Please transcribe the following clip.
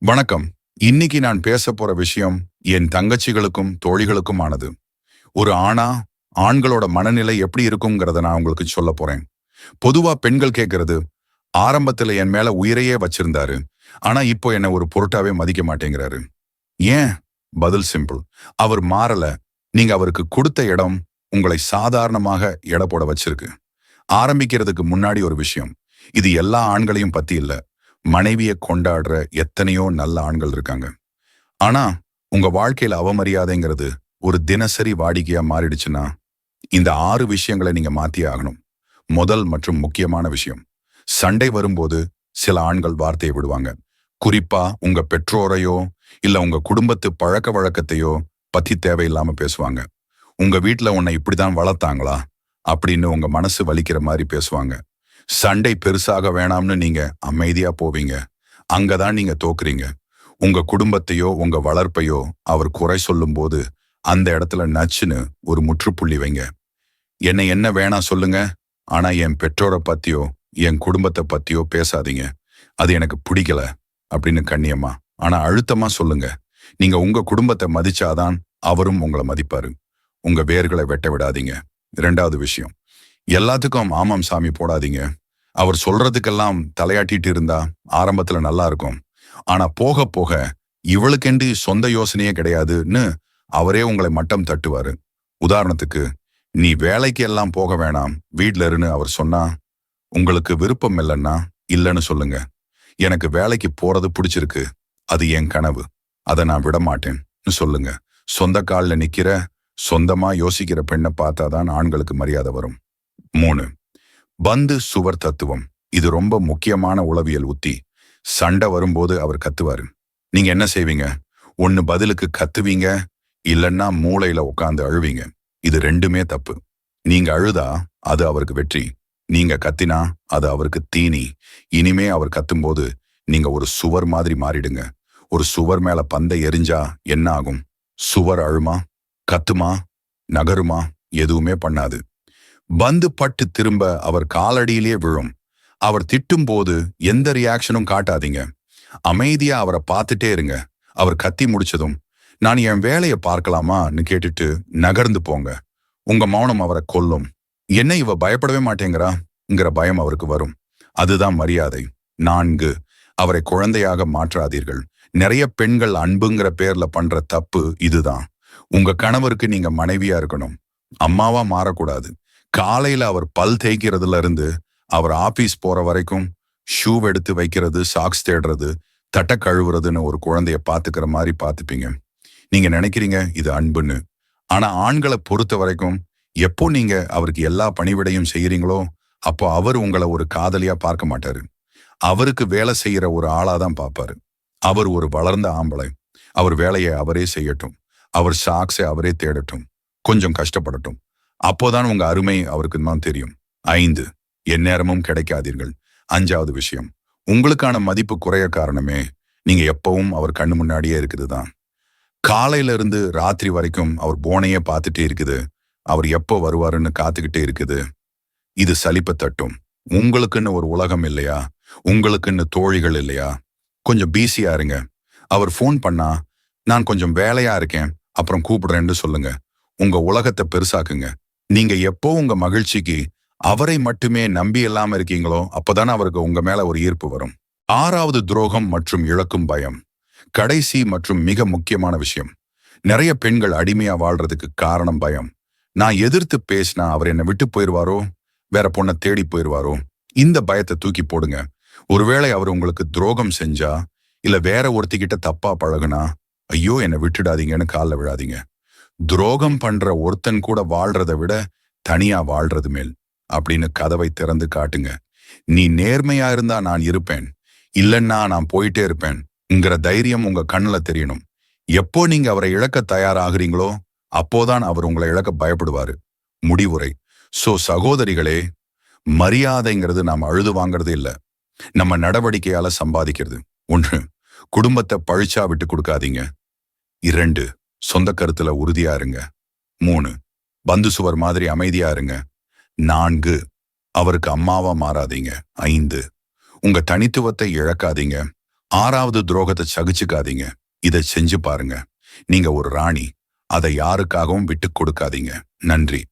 வணக்கம். இன்னைக்கு நான் பேச போற விஷயம் என் தங்கச்சிகளுக்கும் தோழிகளுக்குமானது. ஒரு ஆணா ஆண்களோட மனநிலை எப்படி இருக்குங்கிறத நான் உங்களுக்கு சொல்ல போறேன். பொதுவா பெண்கள் கேட்கறது ஆரம்பத்துல என் மேல உயிரையே வச்சிருந்தாரு. ஆனா இப்போ என்ன ஒரு பொருட்டாவே மதிக்க மாட்டேங்கிறாரு. ஏன்? பதில் சிம்பிள். அவர் மாறல. நீங்க அவருக்கு கொடுத்த இடம் உங்களை சாதாரணமாக எடை போட வச்சிருக்கு. ஆரம்பிக்கிறதுக்கு முன்னாடி ஒரு விஷயம். இது எல்லா ஆண்களையும் பத்தி இல்ல. மனைவியை கொண்டாடுற எத்தனையோ நல்ல ஆண்கள் இருக்காங்க. ஆனா உங்க வாழ்க்கையில அவமரியாதைங்கிறது ஒரு தினசரி வாடிக்கையா மாறிடுச்சுன்னா இந்த ஆறு விஷயங்களை நீங்க மாத்தியே ஆகணும். முதல் மற்றும் முக்கியமான விஷயம் சண்டை வரும்போது சில ஆண்கள் வார்த்தையை விடுவாங்க. குறிப்பா உங்க பெற்றோரையோ இல்ல உங்க குடும்பத்து பழக்க வழக்கத்தையோ பத்தி தேவையில்லாம பேசுவாங்க. உங்க வீட்டுல உன்னை இப்படிதான் வளர்த்தாங்களா? அப்படின்னு உங்க மனசு வலிக்கிற மாதிரி பேசுவாங்க. சண்டை பெருசாக வேணாம்னு நீங்க அமைதியா போவீங்க. அங்கதான் நீங்க தோக்குறீங்க. உங்க குடும்பத்தையோ உங்க வளர்ப்பையோ அவர் குறை சொல்லும்போது அந்த இடத்துல நச்சுன்னு ஒரு முற்றுப்புள்ளி வைங்க. என்னை என்ன வேணாம் சொல்லுங்க. ஆனா என் பெற்றோரை பத்தியோ என் குடும்பத்தை பத்தியோ பேசாதீங்க. அது எனக்கு பிடிக்கல அப்படின்னு கண்ணியம்மா ஆனா அழுத்தமா சொல்லுங்க. நீங்க உங்க குடும்பத்தை மதிச்சாதான் அவரும் உங்களை மதிப்பாரு. உங்க வேர்களை வெட்ட விடாதீங்க. இரண்டாவது விஷயம். எல்லாத்துக்கும் ஆமாம் சாமி போடாதீங்க. அவர் சொல்றதுக்கெல்லாம் தலையாட்டிட்டு இருந்தா ஆரம்பத்துல நல்லா இருக்கும். ஆனா போக போக இவளுக்கெண்டு சொந்த யோசனையே கிடையாதுன்னு அவரே உங்களை மட்டம் தட்டுவாரு. உதாரணத்துக்கு நீ வேலைக்கு எல்லாம் போக வேணாம் வீட்ல இருன்னு அவர் சொன்னா உங்களுக்கு விருப்பம் இல்லைன்னா இல்லைன்னு சொல்லுங்க. எனக்கு வேலைக்கு போறது பிடிச்சிருக்கு. அது என் கனவு. அதை நான் விட மாட்டேன்னு சொல்லுங்க. சொந்த கால்ல நிக்கிற சொந்தமா யோசிக்கிற பெண்ணை பார்த்தாதான் ஆண்களுக்கு மரியாதை வரும். மூணு. பந்து சுவர் தத்துவம். இது ரொம்ப முக்கியமான உளவியல் உத்தி. சண்டை வரும்போது அவர் கத்துவாரு. நீங்க என்ன செய்வீங்க? ஒன்னு பதிலுக்கு கத்துவீங்க இல்லைன்னா மூளையில உட்காந்து அழுவீங்க. இது ரெண்டுமே தப்பு. நீங்க அழுதா அது அவருக்கு வெற்றி. நீங்க கத்தினா அது அவருக்கு தீனி. இனிமே அவர் கத்தும்போது நீங்க ஒரு சுவர் மாதிரி மாறிடுங்க. ஒரு சுவர் மேல பந்தை எரிஞ்சா என்ன ஆகும்? சுவர் அழுமா? கத்துமா? நகருமா? எதுவுமே பண்ணாது. பந்து பட்டு திரும்ப அவர் காலடியிலே விழும். அவர் திட்டும் போது எந்த ரியாக்ஷனும் காட்டாதீங்க. அமைதியா அவரை பார்த்துட்டே இருங்க. அவர் கத்தி முடிச்சதும் நான் என் வேலையை பார்க்கலாமான்னு கேட்டுட்டு நகர்ந்து போங்க. உங்க மௌனம் அவரை கொல்லும். என்ன இவ பயப்படவே மாட்டேங்கிறாங்கிற பயம் அவருக்கு வரும். அதுதான் மரியாதை. நான்கு அவரை குழந்தையாக மாற்றாதீர்கள். நிறைய பெண்கள் அன்புங்கிற பேர்ல பண்ற தப்பு இதுதான். உங்க கணவருக்கு நீங்க மனைவியா இருக்கணும். அம்மாவா மாறக்கூடாது. காலையில அவர் பல் தேய்க்கிறதுல இருந்து அவர் ஆபீஸ் போற வரைக்கும் ஷூ எடுத்து வைக்கிறது சாக்ஸ் தேடுறது தட்டை கழுவுறதுன்னு ஒரு குழந்தைய பாத்துக்கிற மாதிரி பாத்துப்பீங்க நீங்க நினைக்கிறீங்க இது அன்புன்னு. ஆனா ஆண்களை பொறுத்த வரைக்கும் எப்போ நீங்க அவருக்கு எல்லா பணிவிடையும் செய்யறீங்களோ அப்போ அவர் உங்களை ஒரு காதலியா பார்க்க மாட்டாரு. அவருக்கு வேலை செய்யற ஒரு ஆளாதான் பார்ப்பாரு. அவர் ஒரு வளர்ந்த ஆம்பளை. அவர் வேலையை அவரே செய்யட்டும். அவர் சாக்ஸை அவரே தேடட்டும். கொஞ்சம் கஷ்டப்படட்டும். அப்போதான் உங்க அருமை அவருக்கு தான் தெரியும். ஐந்து எந்நேரமும் கிடைக்காதீர்கள். அஞ்சாவது விஷயம் உங்களுக்கான மதிப்பு குறைய காரணமே நீங்க எப்பவும் அவர் கண்ணு முன்னாடியே இருக்குது தான். காலையில இருந்து ராத்திரி வரைக்கும் அவர் போனையே பார்த்துட்டே இருக்குது. அவர் எப்போ வருவாருன்னு காத்துக்கிட்டே இருக்குது. இது சலிப்பை தட்டும். உங்களுக்குன்னு ஒரு உலகம் இல்லையா? உங்களுக்குன்னு தோழிகள் இல்லையா? கொஞ்சம் பிஸியா இருங்க. அவர் ஃபோன் பண்ணா நான் கொஞ்சம் வேலையா இருக்கேன். அப்புறம் கூப்பிடுறேன்னு சொல்லுங்க. உங்க உலகத்தை பெருசாக்குங்க. நீங்க எப்போ உங்க மகிழ்ச்சிக்கு அவரை மட்டுமே நம்பி இல்லாம இருக்கீங்களோ அப்பதானே அவருக்கு உங்க மேல ஒரு ஈர்ப்பு வரும். ஆறாவது துரோகம் மற்றும் இழக்கும் பயம் கடைசி மற்றும் மிக முக்கியமான விஷயம். நிறைய பெண்கள் அடிமையா வாழ்றதுக்கு காரணம் பயம். நான் எதிர்த்து பேசினா அவர் என்னை விட்டு போயிருவாரோ? வேற பொண்ணை தேடி போயிருவாரோ? இந்த பயத்தை தூக்கி போடுங்க. ஒருவேளை அவர் உங்களுக்கு துரோகம் செஞ்சா இல்ல வேற ஒருத்திக்கிட்ட தப்பா பழகுனா ஐயோ என்னை விட்டுடாதீங்கன்னு காலில் விழாதீங்க. துரோகம் பண்ற ஒருத்தன் கூட வாழ்றதை விட தனியா வாழ்றது மேல் அப்படின்னு கதவை திறந்து காட்டுங்க. நீ நேர்மையா இருந்தா நான் இருப்பேன். இல்லைன்னா நான் போயிட்டே இருப்பேன்ங்கிற தைரியம் உங்க கண்ணுல தெரியணும். எப்போ நீங்க அவரை இழக்க தயாராகிறீங்களோ அப்போதான் அவர் உங்களை இழக்க பயப்படுவாரு. முடிவுரை. சோ சகோதரிகளே மரியாதைங்கிறது நாம் அழுது வாங்குறது இல்ல. நம்ம நடவடிக்கையால சம்பாதிக்கிறது. ஒன்று குடும்பத்தை பழிச்சா விட்டு கொடுக்காதீங்க. இரண்டு சொந்த கருத்துல உறுதியா இருங்க. மூணு பந்து சுவர் மாதிரி அமைதியா இருங்க. நான்கு அவருக்கு அம்மாவா மாறாதீங்க. ஐந்து உங்க தனித்துவத்தை இழக்காதீங்க. ஆறாவது துரோகத்தை சகிச்சுக்காதீங்க. இதை செஞ்சு பாருங்க. நீங்க ஒரு ராணி. அதை யாருக்காகவும் விட்டு கொடுக்காதீங்க. நன்றி.